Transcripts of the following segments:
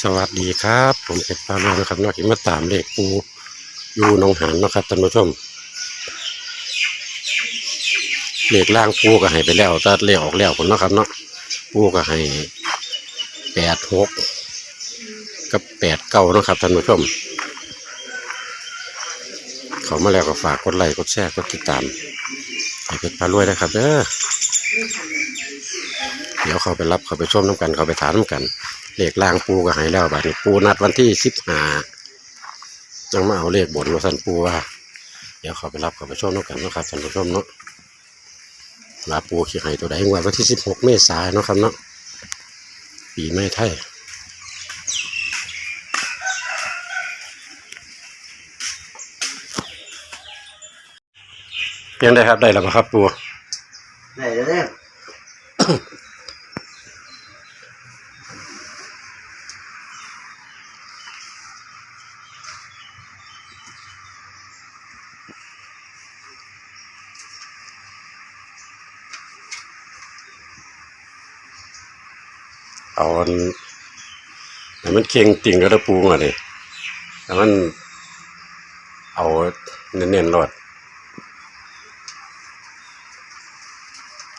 สวัสดีครับ ผมเป็ดปาโลนะครับนอกจากมาตามเลขปูอยู่หนองหานนะครับท่านผู้ชมเลขล่างปูก็ให้ไปแล้วแตัดเลขออกแล้วผมนะครับเนาะปูก็ให้แปดหกกับแปดเก้านะครับท่านผู้ชมเขามาแล้วก็ฝากกดไลค์กดแชร์กดติดตามให้เป็ดปลารวยนะครับเด้อเดี๋ยวเขาไปรับเขาไปชมน้ำกันเขาไปถามน้ำกัน เลขล่างปูก็หายแล้วบัดนี้ปูนัดวันที่สิบห้าจังมาเอาเลขบนมาสั่นปูว่า เดี๋ยวขาไปรับขาไปชมน้ำกันนะครับท่านผู้ชมเนาะลาปูขี้ไห้ตัวใดงวดวันที่สิบหกเมษายนเนาะครับเนาะปีไม่ไทยยังได้ครับได้แล้วบ่ครับปูไหนจะเล่น เอาให้มันเคียงติ่งกระปูมาเลยแต่มันเอาเน้นๆรอด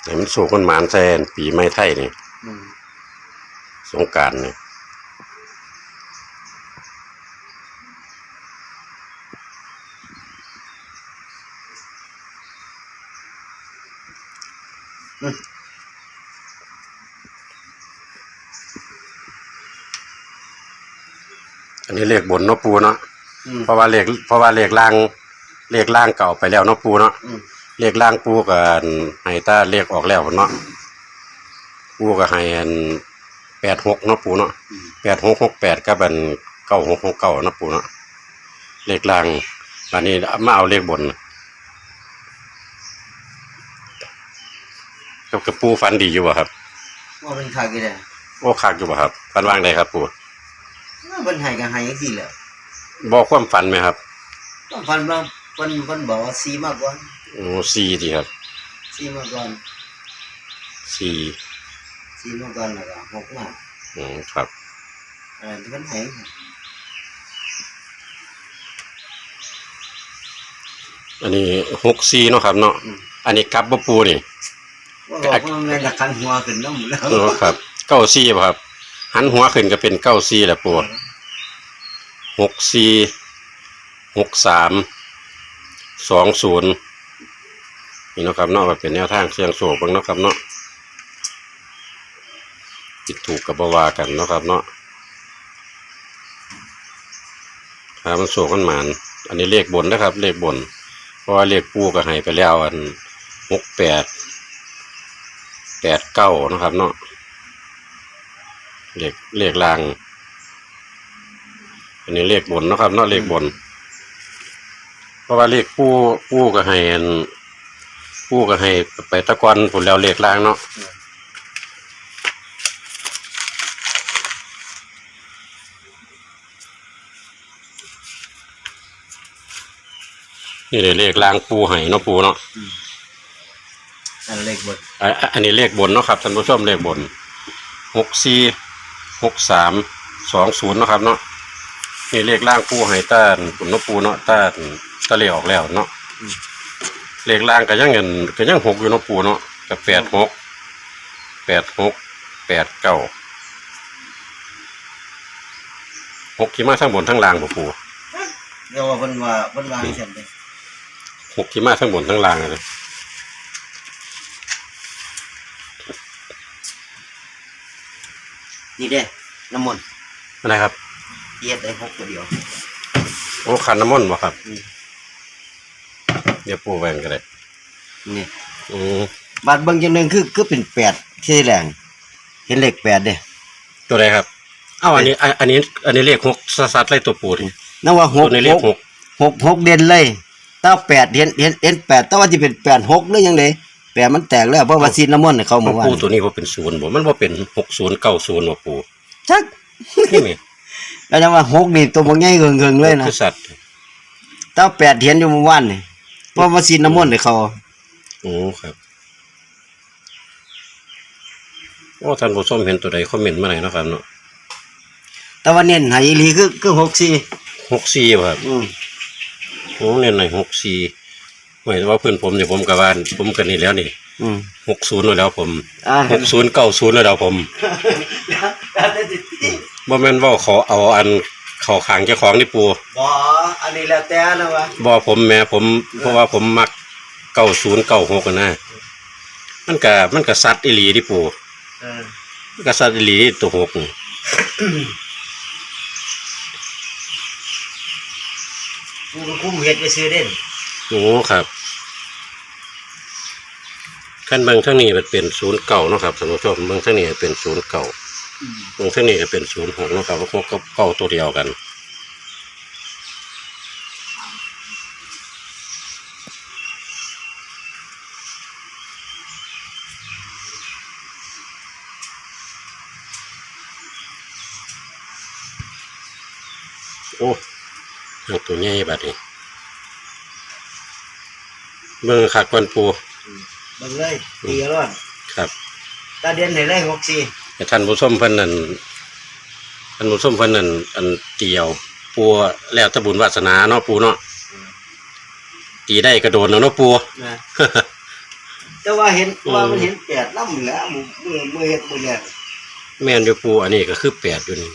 ให้มันสูงคนหมานแซนปีไม้ไทยนี่สงการนี่อัน นี้เลขบนเนาะปูเนาะอืม เพราะว่าเลขเพราะว่าเลขล่างเลขล่างเก่าไปแล้วเนาะปูเนาะอืม เลขล่างปูกับให้ตาเลขออกแล้วเนาะปูกับให้อันแปดหกเนาะปูเนาะอืม แปดหกหกแปดกับอันเก้าหกหกเก้าเนาะปูเนาะเลขล่างอันนี้มาเอาเลขบนกับกระปูฟันดีอยู่บ่ครับ ว่าเป็นขากี่แดงโอ้คักอยู่บ่ครับฟันว่างได้ครับปูว่า เป็นหายกันหายยังสี่แหละบอกความฝันไหมครับต้องฟันว่าฟันฟันบอกว่าสีมากกว่าโอ้สี่ดีครับสีมากกว่าสี่สีมากกว่าแล้วก็หกมากอืมครับอะไรที่มันหายอันนี้หกสี่เนาะครับเนาะอืมอันนี้กลับบ่ปูนี่ว่าบอกว่ามันละคันหัวขึ้นน้ำหมดแล้ว เออครับเก้าสี่บ่ครับ หันหัวขึ้นก็เป็นเก้าสี่แหละปูหกสี่หกสามสองศูนย์นี่นะครับเนาะว่าเป็นแนวทางเสียงโศกบ้างนะครับเนาะผิดถูกกับบวากันนะครับเนาะถ้ามันโศกมันหมาน อันนี้เลขบนนะครับ เลขบน เพราะว่าเลขปูก็ให้ไปแล้วอันหกแปดแปดเก้านะครับเนาะ เลขเลขล่าง อันนี้เลขบนเนาะครับเนาะเลขบน เพราะว่าเลขปูปูก็ให้อันปูก็ให้ไปตะกอนผลแล้วเลขล่างเนาะนี่เลยเลขล่างปูให้เนาะปูเนาะอันเล็กบดอะอะอันนี้เลขบนเนาะครับท่านผู้ชมเลขบนหกสี่ หกสามสองศูนย์เนาะครับเนาะนี่เลขล่างปูให้ต้านปุนเนาะปูเนาะต้านตะเลออกแล้วเนาะเลขล่างก็ยังเงินก็ยังหกอยู่เนาะปูเนาะกับแปดหกแปดหกแปดเก้าหกขี่มาทั้งบนทั้งล่างบ่ปูเรียกว่าเพิ่นว่าเพิ่นวางเฉยเลยหกขี่มาทั้งบนทั้งล่างเลย นี่เด้น้ำมนต์นะครับเทียดได้หกตัวเดียวโอ้ขันน้ำมนต์บ่ครับ อืมเดี๋ยวปูแหวนก็ได้นี่อืมบาดเบิ่งจังหนึงคือคือเป็นแปดที่แรงเห็นเลขแปดเด้ตัวใดครับเอ้าอันนี้อันอันนี้ อันนี้เลขหกสัดๆเลยตัวปูนี่นั่นว่าหตัวกนี้เลขหกหกหกเด่นเลยถ้าแปดเห็นเห็นเห็นแปดแต่ว่าที่เป็นแปดหกหรือยังไง แปดมันแตกแล้วเพราะว่าซีนน้ำมนต์เนี่ยเขามัมานว่าปูตัวนี้ว่าเป็นศูนย์บ่มันว่าเป็นหกศูนย์เก้าศูนย์ว่าปูจักนี่ไงแล้วจังว่าหกนี่ตัวมันง่ายเกินเกินเลยนะคือสัตว์ถ้าแปดเห็นอยู่เมื่อวานนี่เพราะว่าซีนน้ำมนต์เนี่ยเขาโอ้ครับโอ้ท่านผู้ชมเห็นตัวใดคอมเมนต์มาหน่อยเนาะครับเนาะแต่ว่าเน้นให้อีหลีคือคือหกสี่หกสี่บ่ครับอืมโอ้เนี่ยหน่อยหกสี่ หมายถึงว่าเพื่อนผมเนี่ยผมกับว่าผมกันนี่แล้วนี่อืมหกศูนย์แล้วผมอ่าหกศูนย์เก้าศูนย์แล้วผมบ่แม่นว่าขอเอาอันเข้าข้างเจ้าของนี่ปูบ่อันนี้แล้วแต่นะวะบ่ผมแม่ผม เพราะว่าผมมักเก้าศูนย์เก้าหกนะมันก็มันก็ซัดอีหลีที่ปูเออมันก็ซัดอีหลีตัวหกนี่กูก็คุ้มเฮ็ดไปซื้อเด่นโอ้ครับ ขั้นเบิ่งทั้งนี้มันเป็นศูนย์เก่าเนาะครับท่านผู้ชมเบิ่งทั้งนี้เป็นศูนย์เก่าตรงเท่านี้ก็เป็นศูนย์หกนะครับพวกก็เก้าตัวเดียวกันโอ้ทางตัวใหญ่บัดนี้เบิ่งขักกันปู เบิ่งเลยตีร้อนครับตาเด่นให้เลยหกสี่แต่ท่านผู้ชมเพิ่นนั่นท่านผู้ชมเพิ่นนั่นอันเตียวปูแล้วแตะบุญวาสนาเนาะปูเนาะตีได้กระโดดเนาะเนาะปู นะแต่ว่าเห็นว่ามันเห็นแปดลำแล้วมือมือมือเฮ็ดมือแรกแม่นอยู่ปูอันนี้ก็คือแปดอยู่นี่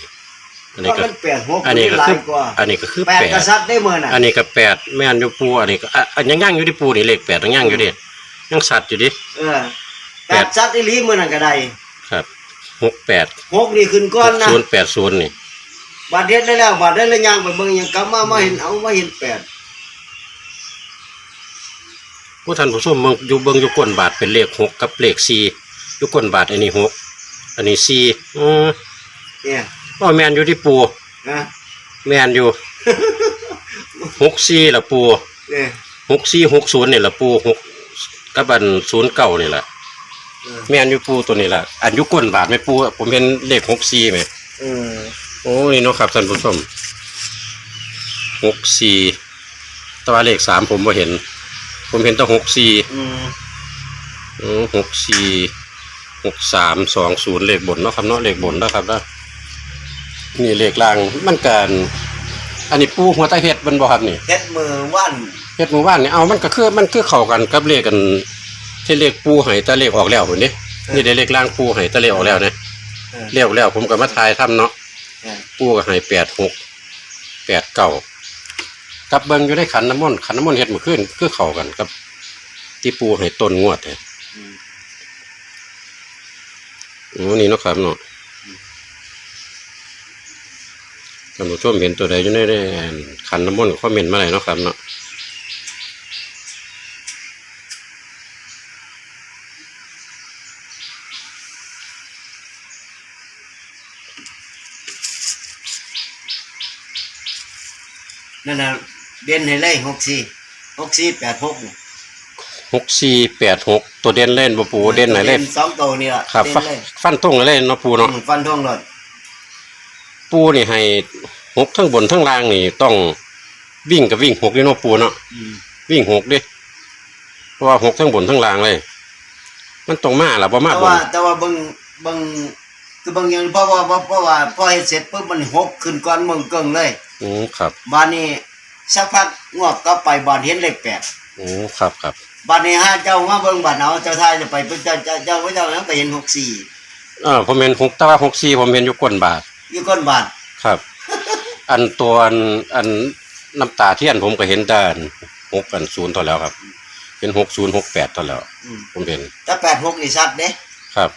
อันนี้ว่าก็ มันแปดหกอันนี้ก็หลาคืยอกว่าอันนี้ก็คือแปดแปกดษัตริย์ได้มือน่ะอันนี้ก็แปดแม่นอยู่ปูอันนี้ก็อะอันยังย่างอยู่ที่ปูนี่เลขแปดยังย่างอยู่ดิ ยังสัตว์อยู่ดิ เออแปดซัดอีหลีมือนั่นก็ได้ครับหกแปดหกนี่ขึ้นก้อนนะศูนย์แปดศูนย์นี่บาดเฮ็ดได้แล้วบาดได้แล้วยังไปเบิ่งยังกลับมามาเห็นเอามาเห็นแปดผู้ท่านผู้ชมเบิ่งอยู่เบิ่งอยู่ก้นบาทเป็นเลขหกกับเลขสี่อยู่ก้นบาทอันนี้หกอันนี้สี่อือเนี่ยว่าแม่นอยู่ที่ปูนะแม่นอยู่ หกสี่ละปูเนี่ยหกสี่หกศูนย์นี่ละปูหก กับอันศูนย์เก้านี่แหละเออ แม่นอยู่ปูตัวนี้แหละอันอยุก้นบาทไหมปูผมเห็นเลขหกสี่ไหมเออโอ้นี่เนาะครับท่านผู้ชมหกสี่แตัวาเลขสามผมบ่เห็น ผมเห็นแต่หกสี่อืมอืมหกสี่หกสามสองศูนย์เลขบนเนาะครับเนาะเลขบนเนาะครับเนาะนี่เลขล่างมันการอันนี้ปูหัวใต้เห็ดมันบ่ครับนี่ เฮ็ดมือว่าน เฮ็ดหมู่บ้านนี่เอามันก็คือมันคือเข้ากันกับเลขกัน ที่เลขปูให้แตะเลขออกแล้วพุ่นนี่นี่ได้เลขล่างปูให้แตะเลขออกแล้วนะเออเลขออกแล้วผมก็มาทายทำเนาะเออ ปูก็ให้แปดหกแปดเก้ากับเบิ่งอยู่ในขันน้ำมนต์ขันน้ำมนต์เฮ็ดเมื่อคืนคือเข้ากันกับ ที่ปูให้ต้นงวดเนี่ย อืมโอ้นี่เนาะครับเนาะท่านผู้ชมเห็นตัวใดอยู่ในในขันน้ำมนต์คอมเมนต์มาเลยเนาะครับเนาะ นั่นน่ะเด่นให้เลยหกสี่หกสี่แปดหกนี่หกสี่แปดหกตัวเด่นเล่นบ่ปูเด่นไหนเล่นสองตัวนี่ล่ะครับ เด่ฟันเลยฟันตรงเลยเนาะปูเนาะอืมฟันทงรถปูนี่ให้หกทั้งบนทั้งล่างนี่ต้องวิ่งกับวิ่งหกนี่เนาะปูเนาะอืมวิ่งหกดิเพราะว่าหกทั้งบนทั้งล่างเลย มันตรงมาล่ะประมาณแต่บนว่าแต่ว่าเบิ่งเบิ่งคือเบิ่งอย่างเพราะว่าเพราะว่าพอเฮ็ดเสร็จปุ๊บมันหกขึ้นก่อนเมืองเกิงเลย อืมครับบานนี้สักพักงอกกลับไปบานเห็นเลขแปดอืมครับครับบานนี้ฮะเจ้ามาเบิ่งบานเอาเจ้าทายจะไปเพิ่นเจ้าเจ้าเจ้าพระเจ้านั้นไปเห็นหกสี่เออผมเห็นหกแต่ว่าหกสี่ผมเห็นอยู่ก้นบาทอยู่ก้นบานครับ อันตัวอันอันน้ำตาเทียนผมก็เห็นแต่อันหกกันศูนย์เท่าแล้วครับเห็นหกศูนย์หกแปดเท่าแล้วอืมผมเห็นแต่แปดหกนี่ชัดเด้ครับ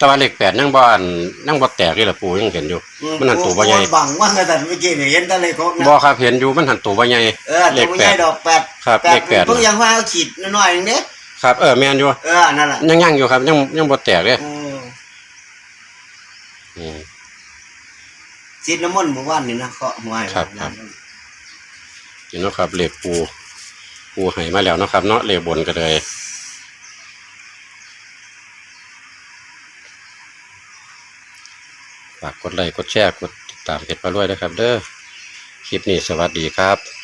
แต่ว่าเลขแปดยังบ่อันยังบ่แตกเลยล่ะปูยังเห็นอยู่อืมันหันตัวบ่ใหญ่โอ้ยบังมากแต่เมื่อกี้นี่เห็นแต่เลขหกนะบ่ครับเห็นอยู่มันหันตัวบ่ใหญ่เออเลตัวขบ่แปใหญ่ดดอกแปดครับแปเลดขแปดเพิ่งยังว่าเอาขีดน้อยๆนึงเด้ครับเออแม่นอยู่เออนั่นแหละยังยังอยู่ครับยังยังบ่แตกเลยโอ้อืมสิน้ำมนต์เมื่อวานนี่นะเคาะหัวให้ครับครับนี่เนาะครับเลขปูปูให้มาแล้วเนาะครับ เนาะเลขบนก็เลย ฝากกดไลค์กดแชร์กดติดตามเพจปลาด้วยนะครับ เด้อคลิปนี้สวัสดีครับ